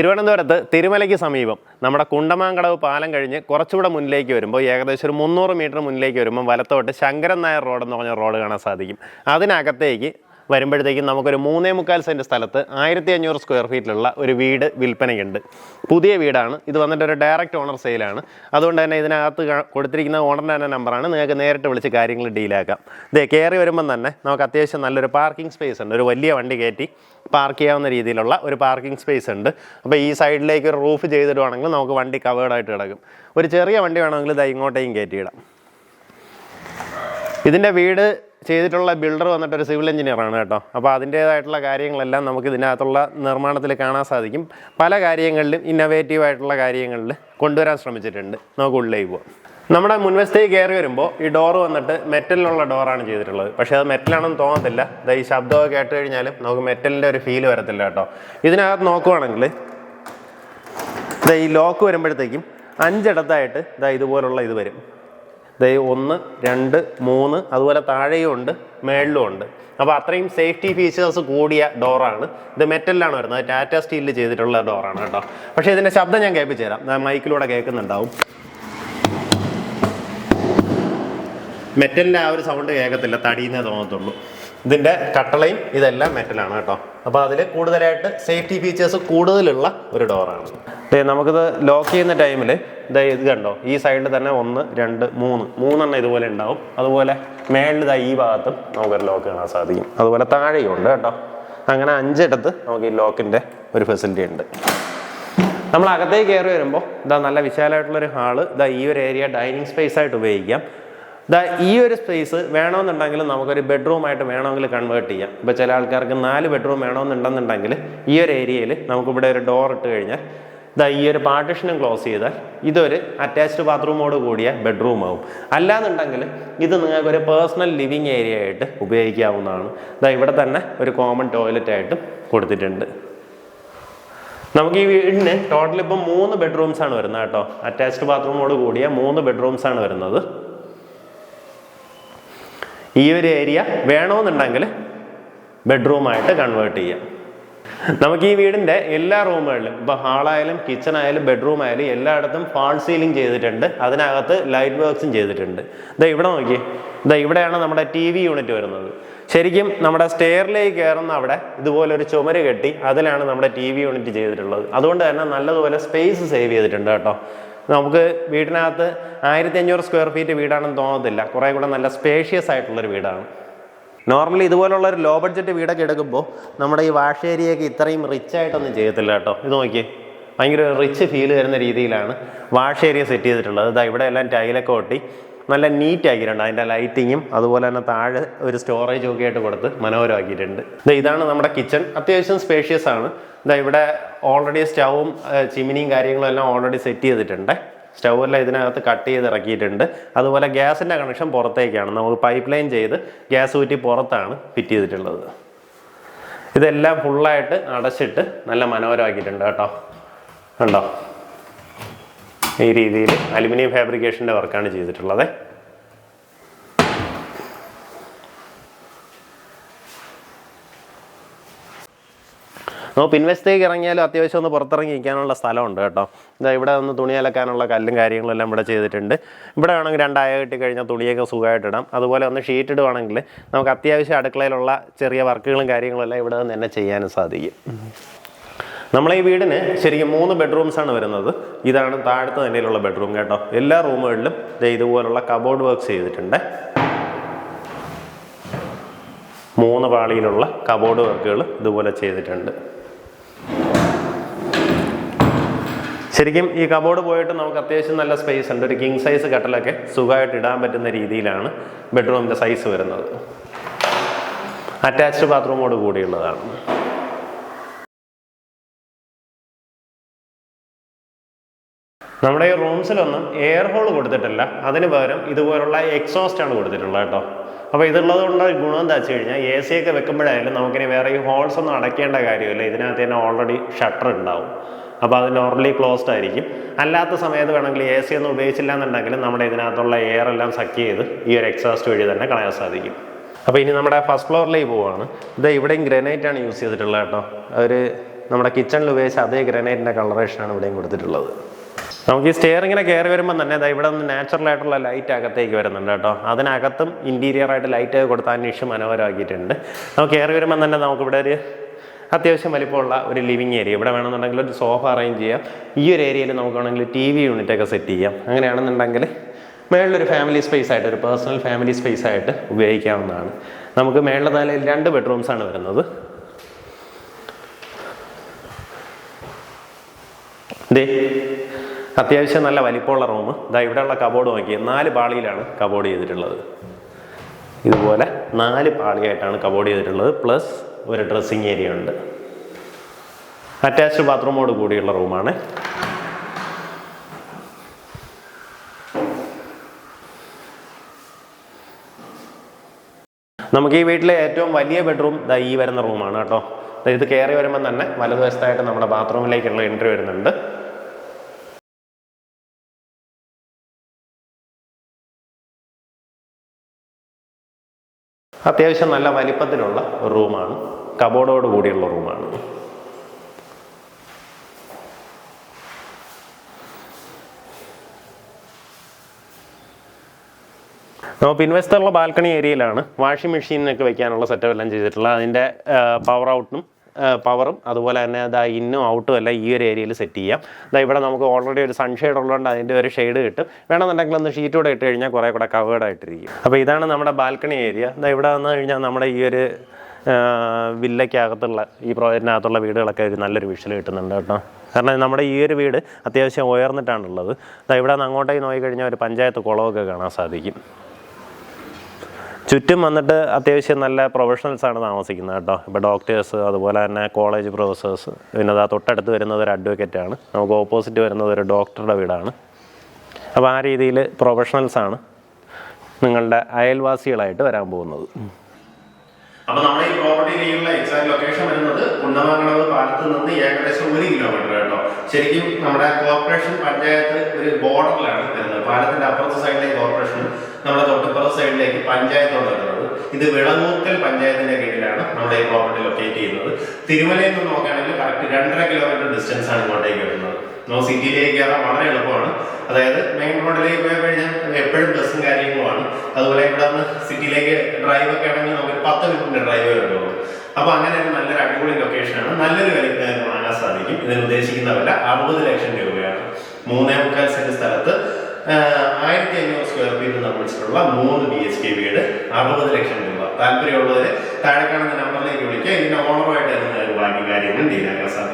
തിരുവനന്തപുരത്ത് തിരുമലയ്ക്ക് സമീപം നമ്മുടെ കുണ്ടമാങ്കടവ് പാലം കഴിഞ്ഞ് കുറച്ചുകൂടെ മുന്നിലേക്ക് വരുമ്പോൾ ഏകദേശം ഒരു മുന്നൂറ് മീറ്റർ മുന്നിലേക്ക് വരുമ്പോൾ വലത്തോട്ട് ശങ്കരൻ നായർ റോഡ് എന്ന് പറഞ്ഞ റോഡ് കാണാൻ സാധിക്കും. അതിനകത്തേക്ക് വരുമ്പോഴത്തേക്കും നമുക്കൊരു മൂന്നേ മുക്കാൽ സെന്റ് സ്ഥലത്ത് ആയിരത്തി അഞ്ഞൂറ് സ്ക്വയർ ഫീറ്റിലുള്ള ഒരു വീട് വിൽപ്പനയ്ക്കുണ്ട്. പുതിയ വീടാണ്. ഇത് വന്നിട്ട് ഒരു ഡയറക്റ്റ് ഓണർ സെയിലാണ് അതുകൊണ്ട് തന്നെ ഇതിനകത്ത് കൊടുത്തിരിക്കുന്ന ഓണറിന്റെ തന്നെ നമ്പറാണ് നിങ്ങൾക്ക് നേരിട്ട് വിളിച്ച് കാര്യങ്ങൾ ഡീലാക്കാം ഇതേ കയറി വരുമ്പം തന്നെ നമുക്ക് അത്യാവശ്യം നല്ലൊരു പാർക്കിംഗ് സ്പേസ് ഉണ്ട്. ഒരു വലിയ വണ്ടി കയറ്റി പാർക്ക് ചെയ്യാവുന്ന രീതിയിലുള്ള ഒരു പാർക്കിംഗ് സ്പേസ് ഉണ്ട്. അപ്പോൾ ഈ സൈഡിലേക്ക് ഒരു റൂഫ് ചെയ്തിടുവാണെങ്കിൽ നമുക്ക് വണ്ടി കവേർഡായിട്ട് കിടക്കും. ഒരു ചെറിയ വണ്ടി വേണമെങ്കിൽ ഇത് ഇങ്ങോട്ടേക്കും കയറ്റിയിടാം ഇതിന്റെ വീട് ചെയ്തിട്ടുള്ള ബിൽഡർ വന്നിട്ട് ഒരു സിവിൽ എഞ്ചിനീയറാണ് കേട്ടോ. അപ്പോൾ അതിന്റേതായിട്ടുള്ള കാര്യങ്ങളെല്ലാം നമുക്ക് ഇതിനകത്തുള്ള നിർമ്മാണത്തിൽ കാണാൻ സാധിക്കും. പല കാര്യങ്ങളിലും ഇന്നോവേറ്റീവ് ആയിട്ടുള്ള കാര്യങ്ങളിൽ കൊണ്ടുവരാൻ ശ്രമിച്ചിട്ടുണ്ട്. നമുക്ക് ഉള്ളിലേക്ക് പോവാം. നമ്മുടെ മുൻവശത്തേക്ക് കയറി വരുമ്പോൾ ഈ ഡോറ് വന്നിട്ട് മെറ്റലിലുള്ള ഡോറാണ് ചെയ്തിട്ടുള്ളത്. പക്ഷേ അത് മെറ്റലാണെന്ന് തോന്നത്തില്ല. ഈ ശബ്ദമൊക്കെ കേട്ട് കഴിഞ്ഞാലും നമുക്ക് മെറ്റലിന്റെ ഒരു ഫീൽ വരത്തില്ല കേട്ടോ. ഇതിനകത്ത് നോക്കുവാണെങ്കിൽ ഈ ലോക്ക് വരുമ്പോഴത്തേക്കും അഞ്ചിടത്തായിട്ട് ഇതാ ഇതുപോലുള്ള ഇത് വരും. ദേ ഒന്ന് രണ്ട് മൂന്ന് അതുപോലെ താഴെയും ഉണ്ട് മേളിലും ഉണ്ട്. അപ്പോൾ അത്രയും സേഫ്റ്റി ഫീച്ചേഴ്സ് കൂടിയ ഡോറാണ് ഇത് മെറ്റലിലാണ് വരുന്നത്. ടാറ്റ സ്റ്റീലിൽ ചെയ്തിട്ടുള്ള ഡോറാണ് കേട്ടോ. പക്ഷേ ഇതിന്റെ ശബ്ദം ഞാൻ കേൾപ്പിച്ചു തരാം. ഞാൻ മൈക്കിലൂടെ കേൾക്കുന്നുണ്ടാവും. മെറ്റലിന്റെ ആ ഒരു സൗണ്ട് കേൾക്കത്തില്ല. തടിയുന്നേ തോന്നത്തുള്ളൂ. ഇതിന്റെ കട്ടളയും ഇതെല്ലാം മെറ്റലാണ് കേട്ടോ. അപ്പോൾ അതിൽ കൂടുതലായിട്ട് സേഫ്റ്റി ഫീച്ചേഴ്സ് കൂടുതലുള്ള ഒരു ഡോറാണ് നമുക്കിത് ലോക്ക് ചെയ്യുന്ന ടൈമിൽ ഇതാ ഇത് കണ്ടോ? ഈ സൈഡിൽ തന്നെ ഒന്ന് രണ്ട് മൂന്ന്. മൂന്നെണ്ണം ഇതുപോലെ ഉണ്ടാവും. അതുപോലെ മേളിൽ ഇതാ ഈ ഭാഗത്തും നമുക്കൊരു ലോക്ക് കാണാൻ സാധിക്കും. അതുപോലെ താഴെയും ഉണ്ട് കേട്ടോ. അങ്ങനെ അഞ്ചിടത്ത് നമുക്ക് ഈ ലോക്കിന്റെ ഒരു ഫെസിലിറ്റി ഉണ്ട്. നമ്മൾ അകത്തേക്ക് കയറി വരുമ്പോൾ ഇതാ നല്ല വിശാലമായിട്ടുള്ളൊരു ഹാൾ ഇതാ ഈ ഒരു ഏരിയ ഡൈനിങ് സ്പേസ് ആയിട്ട് ഉപയോഗിക്കാം. ഇതാ ഈ ഒരു സ്പേസ് വേണമെന്നുണ്ടെങ്കിൽ നമുക്കൊരു ബെഡ്റൂം ആയിട്ട് വേണമെങ്കിൽ കൺവേർട്ട് ചെയ്യാം. ഇപ്പോൾ ചില ആൾക്കാർക്ക് നാല് ബെഡ്റൂം വേണമെന്നുണ്ടെന്നുണ്ടെങ്കിൽ ഈ ഒരു ഏരിയയിൽ നമുക്കിവിടെ ഒരു ഡോർ ഇട്ട് കഴിഞ്ഞാൽ ഇതാ ഈ ഒരു പാർട്ടിഷനും ക്ലോസ് ചെയ്താൽ ഇതൊരു അറ്റാച്ച്ഡ് ബാത്റൂമോട് കൂടിയ ബെഡ്റൂം ആവും. അല്ലാന്നുണ്ടെങ്കിൽ ഇത് നിങ്ങൾക്ക് ഒരു പേഴ്സണൽ ലിവിങ് ഏരിയ ആയിട്ട് ഉപയോഗിക്കാവുന്നതാണ്. ഇതാ ഇവിടെ തന്നെ ഒരു കോമൺ ടോയ്ലറ്റ് ആയിട്ടും കൊടുത്തിട്ടുണ്ട്. നമുക്ക് ഈ വീടിന് ടോട്ടൽ ഇപ്പം മൂന്ന് ബെഡ്റൂംസ് ആണ് വരുന്നത് കേട്ടോ. അറ്റാച്ച്ഡ് ബാത്റൂമോട് കൂടിയ മൂന്ന് ബെഡ്റൂംസ് ആണ് വരുന്നത്. ഈ ഒരു ഏരിയ വേണമെന്നുണ്ടെങ്കിൽ ബെഡ്റൂമായിട്ട് കൺവേർട്ട് ചെയ്യാം. നമുക്ക് ഈ വീടിന്റെ എല്ലാ റൂമുകളിലും ഇപ്പോൾ ഹാളായാലും കിച്ചൺ ആയാലും ബെഡ്റൂം ആയാലും എല്ലായിടത്തും ഫാൾ സീലിംഗ് ചെയ്തിട്ടുണ്ട്. അതിനകത്ത് ലൈറ്റ് വർക്ക്സും ചെയ്തിട്ടുണ്ട്. ഇതാ ഇവിടെ നോക്കി ഇതാ ഇവിടെയാണ് നമ്മുടെ ടി വി യൂണിറ്റ് വരുന്നത്. ശരിക്കും നമ്മുടെ സ്റ്റെയറിലേക്ക് കയറുന്ന അവിടെ ഇതുപോലെ ഒരു ചുമര് കെട്ടി അതിലാണ് നമ്മുടെ ടി വി യൂണിറ്റ് ചെയ്തിട്ടുള്ളത്. അതുകൊണ്ട് തന്നെ നല്ലതുപോലെ സ്പേസ് സേവ് ചെയ്തിട്ടുണ്ട് കേട്ടോ. നമുക്ക് വീടിനകത്ത് ആയിരത്തി അഞ്ഞൂറ് സ്ക്വയർ ഫീറ്റ് വീടാണെന്ന് തോന്നത്തില്ല. കുറേ കൂടെ നല്ല സ്പേഷ്യസ് ആയിട്ടുള്ളൊരു വീടാണ്. നോർമലി ഇതുപോലുള്ള ഒരു ലോ ബഡ്ജറ്റ് വീടൊക്കെ എടുക്കുമ്പോൾ നമ്മുടെ ഈ വാഷ് ഏരിയയൊക്കെ ഇത്രയും റിച്ച് ആയിട്ടൊന്നും ചെയ്യത്തില്ല കേട്ടോ. ഇത് നോക്കിയേ. ഭയങ്കര റിച്ച് ഫീൽ വരുന്ന രീതിയിലാണ് വാഷ് ഏരിയ സെറ്റ് ചെയ്തിട്ടുള്ളത്. ഇതാ ഇവിടെ എല്ലാം ടൈലൊക്കെ ഒട്ടി. നല്ല നീറ്റ് ആക്കിയിട്ടുണ്ട്. അതിന്റെ ലൈറ്റിങ്ങും അതുപോലെ തന്നെ താഴെ ഒരു സ്റ്റോറേജ് ഒക്കെ ആയിട്ട് കൊടുത്ത് മനോഹരമാക്കിയിട്ടുണ്ട്. ഇതാണ് നമ്മുടെ കിച്ചൺ അത്യാവശ്യം സ്പേഷ്യസ് ആണ്. ഇതാ ഇവിടെ ഓൾറെഡി സ്റ്റവും ചിമിനിയും കാര്യങ്ങളും എല്ലാം ഓൾറെഡി സെറ്റ് ചെയ്തിട്ടുണ്ട്. സ്റ്റൗ എല്ലാം ഇതിനകത്ത് കട്ട് ചെയ്ത് ഇറക്കിയിട്ടുണ്ട്. അതുപോലെ ഗ്യാസിന്റെ കണക്ഷൻ പുറത്തേക്കാണ്. നമുക്ക് പൈപ്പ് ലൈൻ ചെയ്ത് ഗ്യാസ് ഊറ്റി പുറത്താണ് ഫിറ്റ് ചെയ്തിട്ടുള്ളത്. ഇതെല്ലാം ഫുള്ളായിട്ട് അടച്ചിട്ട് നല്ല മനോഹരമാക്കിയിട്ടുണ്ട് കേട്ടോ. കണ്ടോ? ഈ രീതിയിൽ അലുമിനിയം ഫാബ്രിക്കേഷന്റെ വർക്കാണ് ചെയ്തിട്ടുള്ളത്. നമുക്ക് പിൻവശത്തേക്ക് ഇറങ്ങിയാലും അത്യാവശ്യം ഒന്ന് പുറത്തിറങ്ങി നിൽക്കാനുള്ള സ്ഥലമുണ്ട് കേട്ടോ. ഇതാ ഇവിടെ ഒന്ന് തുണി അലക്കാനുള്ള കല്ലും കാര്യങ്ങളും എല്ലാം ഇവിടെ ചെയ്തിട്ടുണ്ട്. ഇവിടെ വേണമെങ്കിൽ രണ്ടായ കെട്ടി കഴിഞ്ഞാൽ തുണിയൊക്കെ സുഖമായിട്ടിടാം അതുപോലെ ഒന്ന് ഷീറ്റ് ഇടുവാണെങ്കിൽ നമുക്ക് അത്യാവശ്യം അടുക്കളയിലുള്ള ചെറിയ വർക്കുകളും കാര്യങ്ങളും എല്ലാം ഇവിടെ നിന്ന് തന്നെ ചെയ്യാനും സാധിക്കും. നമ്മളെ ഈ വീടിന് ശരിക്കും മൂന്ന് ബെഡ്റൂംസ് ആണ് വരുന്നത്. ഇതാണ് താഴത്തെ നിലയിലുള്ള ബെഡ്റൂം കേട്ടോ. എല്ലാ റൂമുകളിലും ഇതുപോലുള്ള കബോർഡ് വർക്ക്സ് ചെയ്തിട്ടുണ്ട്. മൂന്ന് പാളിയിലുള്ള കബോർഡ് വർക്കുകൾ ഇതുപോലെ ചെയ്തിട്ടുണ്ട്. ശരിക്കും ഈ കബോർഡ് പോയിട്ട് നമുക്ക് അത്യാവശ്യം നല്ല സ്പേസ് ഉണ്ട്. ഒരു കിങ് സൈസ് കട്ടലൊക്കെ സുഖമായിട്ട് ഇടാൻ പറ്റുന്ന രീതിയിലാണ് ബെഡ്റൂമിന്റെ സൈസ് വരുന്നത്. അറ്റാച്ച്ഡ് ബാത്റൂമോട് കൂടിയുള്ളതാണ്. നമ്മുടെ ഈ റൂംസിലൊന്നും എയർ ഹോൾ കൊടുത്തിട്ടില്ല. അതിന് പകരം ഇതുപോലുള്ള എക്സോസ്റ്റ് ആണ് കൊടുത്തിട്ടുള്ളത് കേട്ടോ. അപ്പോൾ ഇതുള്ളത് കൊണ്ട് ഗുണം എന്താ വെച്ച് കഴിഞ്ഞാൽ എ സി ഒക്കെ വെക്കുമ്പോഴായാലും നമുക്കിനി വേറെ ഈ ഹോൾസ് ഒന്നും അടയ്ക്കേണ്ട കാര്യമില്ല. ഇതിനകത്ത് തന്നെ ഓൾറെഡി ഷട്ടർ ഉണ്ടാവും. അപ്പോൾ അത് നോർമലി ക്ലോസ്ഡ് ആയിരിക്കും. അല്ലാത്ത സമയത്ത് വേണമെങ്കിൽ എ സി ഒന്നും ഉപയോഗിച്ചില്ല എന്നുണ്ടെങ്കിൽ നമ്മുടെ ഇതിനകത്തുള്ള എയർ എല്ലാം സക്ക് ചെയ്ത് ഈ ഒരു എക്സോസ്റ്റ് വഴി തന്നെ കളയാൻ സാധിക്കും. അപ്പോൾ ഇനി നമ്മുടെ ഫസ്റ്റ് ഫ്ലോറിലേക്ക് പോവുകയാണ് ഇത് ഇവിടെയും ഗ്രാനൈറ്റ് ആണ് യൂസ് ചെയ്തിട്ടുള്ളത് കേട്ടോ. ഒരു നമ്മുടെ കിച്ചണിൽ ഉപയോഗിച്ച അതേ ഗ്രനൈറ്റിന്റെ കളറേഷനാണ് ഇവിടെയും കൊടുത്തിട്ടുള്ളത്. നമുക്ക് ഈ സ്റ്റെയർ ഇങ്ങനെ കയറി വരുമ്പോൾ തന്നെ ഇവിടെ നിന്ന് നാച്ചുറൽ ആയിട്ടുള്ള ലൈറ്റ് അകത്തേക്ക് വരുന്നുണ്ട് കേട്ടോ. അതിനകത്തും ഇന്റീരിയർ ആയിട്ട് ലൈറ്റ് കൊടുത്താൻ അന്വേഷിച്ച് മനോഹരമാക്കിയിട്ടുണ്ട്. നമുക്ക് കയറി വരുമ്പോൾ തന്നെ നമുക്കിവിടെ ഒരു അത്യാവശ്യം വലിപ്പമുള്ള ഒരു ലിവിങ് ഏരിയ ഇവിടെ വേണമെന്നുണ്ടെങ്കിൽ ഒരു സോഫ അറേഞ്ച് ചെയ്യാം. ഈ ഒരു ഏരിയയിൽ നമുക്ക് ടി വി യൂണിറ്റൊക്കെ സെറ്റ് ചെയ്യാം. അങ്ങനെയാണെന്നുണ്ടെങ്കിൽ മേളിലൊരു ഫാമിലി സ്പേസ് ആയിട്ട് ഒരു പേഴ്സണൽ ഫാമിലി സ്പേസ് ആയിട്ട് ഉപയോഗിക്കാവുന്നതാണ്. നമുക്ക് മേളിലെ നിലയിൽ രണ്ട് ബെഡ്റൂംസ് ആണ് വരുന്നത്. ദേ അത്യാവശ്യം നല്ല വലിപ്പമുള്ള റൂം ഇതാ ഇവിടെയുള്ള കബോർഡ് നോക്കി നാല് പാളിയിലാണ് കബോർഡ് ചെയ്തിട്ടുള്ളത്. ഇതുപോലെ നാല് പാളിയായിട്ടാണ് കബോർഡ് ചെയ്തിട്ടുള്ളത്. പ്ലസ് ഒരു ഡ്രസ്സിങ് ഏരിയ ഉണ്ട്. അറ്റാച്ച്ഡ് ബാത്റൂമോട് കൂടിയുള്ള റൂമാണ്. നമുക്ക് ഈ വീട്ടിലെ ഏറ്റവും വലിയ ബെഡ്റൂം ദാ ഈ വരുന്ന റൂമാണ് കേട്ടോ. ഇത് കയറി വരുമ്പോൾ തന്നെ വലതുവശത്തായിട്ട് നമ്മുടെ ബാത്റൂമിലേക്കുള്ള എൻട്രി വരുന്നുണ്ട്. അത്യാവശ്യം നല്ല വലിപ്പത്തിലുള്ള റൂമാണ്. കബോർഡോട് കൂടിയുള്ള റൂമാണ്. നമ്മൾ പിൻവശത്തുള്ള ബാൽക്കണി ഏരിയയിലാണ്. വാഷിംഗ് മെഷീനൊക്കെ വെക്കാനുള്ള സെറ്റപ്പ് എല്ലാം ചെയ്തിട്ടുള്ളത്. അതിന്റെ പവർ ഔട്ടും പവറും അതുപോലെ തന്നെ അതാ ഇന്നും ഔട്ടും എല്ലാം ഈ ഒരു ഏരിയയിൽ സെറ്റ് ചെയ്യാം. ഇതാ ഇവിടെ നമുക്ക് ഓൾറെഡി ഒരു സൺഷെയ്ഡ് ഉള്ളതുകൊണ്ട് അതിന്റെ ഒരു ഷെയ്ഡ് കിട്ടും. വേണമെന്നുണ്ടെങ്കിൽ ഒന്ന് ഷീറ്റ് കൂടെ ഇട്ട് കഴിഞ്ഞാൽ കുറേ കൂടെ കവേർഡ് ആയിട്ടിരിക്കും. അപ്പോൾ ഇതാണ് നമ്മുടെ ബാൽക്കണി ഏരിയ ഇതാ ഇവിടെ വന്നു കഴിഞ്ഞാൽ നമ്മുടെ ഈ ഒരു വില്ലയ്ക്കകത്തുള്ള ഈ പ്രോജക്റ്റിനകത്തുള്ള വീടുകളൊക്കെ ഒരു നല്ലൊരു വിഷൽ കിട്ടുന്നുണ്ട് കേട്ടോ. കാരണം നമ്മുടെ ഈ ഒരു വീട് അത്യാവശ്യം ഉയർന്നിട്ടാണുള്ളത്. ഇവിടെ നിന്ന് അങ്ങോട്ടേക്ക് നോക്കിക്കഴിഞ്ഞാൽ ഒരു പഞ്ചായത്ത് കുളമൊക്കെ കാണാൻ സാധിക്കും. ചുറ്റും വന്നിട്ട് അത്യാവശ്യം നല്ല പ്രൊഫഷണൽസ് ആണ് താമസിക്കുന്നത് കേട്ടോ. ഇപ്പോൾ ഡോക്ടേഴ്സ് അതുപോലെ തന്നെ കോളേജ് പ്രൊഫസേഴ്സ് പിന്നെ അതാ തൊട്ടടുത്ത് വരുന്നത് ഒരു അഡ്വക്കേറ്റ് ആണ്. നമുക്ക് ഓപ്പോസിറ്റ് വരുന്നത് ഒരു ഡോക്ടറുടെ വീടാണ്. അപ്പോൾ ആ രീതിയിൽ പ്രൊഫഷണൽസ് ആണ് നിങ്ങളുടെ അയൽവാസികളായിട്ട് വരാൻ പോകുന്നത്. അപ്പോൾ നമ്മുടെ ഈ പ്രോപ്പർട്ടിയിലുള്ള എക്സാക്ട് ലൊക്കേഷൻ വരുന്നത് കുന്നമംഗളവ് പാലത്ത് നിന്ന് ഏകദേശം ഒരു കിലോമീറ്റർ കേട്ടോ. ശരിക്കും നമ്മുടെ കോർപ്പറേഷൻ പഞ്ചായത്ത് ഒരു ബോർഡറിലാണ് വരുന്നത്. പാലത്തിന്റെ അപ്പുറത്തെ സൈഡിലേക്ക് കോർപ്പറേഷനും നമ്മുടെ തൊട്ടിപ്പുറത്തെ സൈഡിലേക്ക് പഞ്ചായത്തോട് വരുന്നത്. ഇത് വിളങ്ങൂക്കൽ പഞ്ചായത്തിന്റെ കീഴിലാണ് നമ്മുടെ ഈ പ്രോപ്പർട്ടി ലൊക്കേറ്റ് ചെയ്യുന്നത്. തിരുമലയിൽ നിന്ന് നോക്കുകയാണെങ്കിൽ കറക്റ്റ് രണ്ടര കിലോമീറ്റർ ഡിസ്റ്റൻസ് ആണ് ഇങ്ങോട്ടേക്ക് വരുന്നത്. നമുക്ക് സിറ്റിയിലേക്ക് കയറാൻ വളരെ എളുപ്പമാണ്. അതായത് മെയിൻ റോഡിലേക്ക് പോയി കഴിഞ്ഞാൽ എപ്പോഴും ബസ്സും കാര്യങ്ങളുമാണ് അതുപോലെ ഇവിടെ നിന്ന് സിറ്റിയിലേക്ക് ഡ്രൈവ് ഒക്കെ ആണെങ്കിൽ നമുക്ക് പത്ത് മിനിറ്റിന്റെ ഡ്രൈവ് വരുന്നുള്ളൂ അപ്പൊ അങ്ങനെ ഒരു നല്ലൊരു അടിപൊളി ലൊക്കേഷനാണ് നല്ലൊരു വാങ്ങാൻ സാധിക്കും. ഇതിന് ഉദ്ദേശിക്കുന്ന വില അറുപത് ലക്ഷം രൂപയാണ്. മൂന്നേ മുക്കാൽ സെന്റ് സ്ഥലത്ത് ആയിരത്തി അഞ്ഞൂറ് സ്ക്വയർ ഫീറ്റ് നിർമ്മിച്ചിട്ടുള്ള മൂന്ന് ബി എച്ച് കെ വീട് അറുപത് ലക്ഷം രൂപ. താല്പര്യമുള്ളവരെ താഴെ കാണുന്ന നമ്പറിലേക്ക് വിളിക്കുക. ഇതിന്റെ ഓണറുമായിട്ട് ബാക്കി കാര്യങ്ങൾ ഡീലാക്കാൻ സാധിക്കും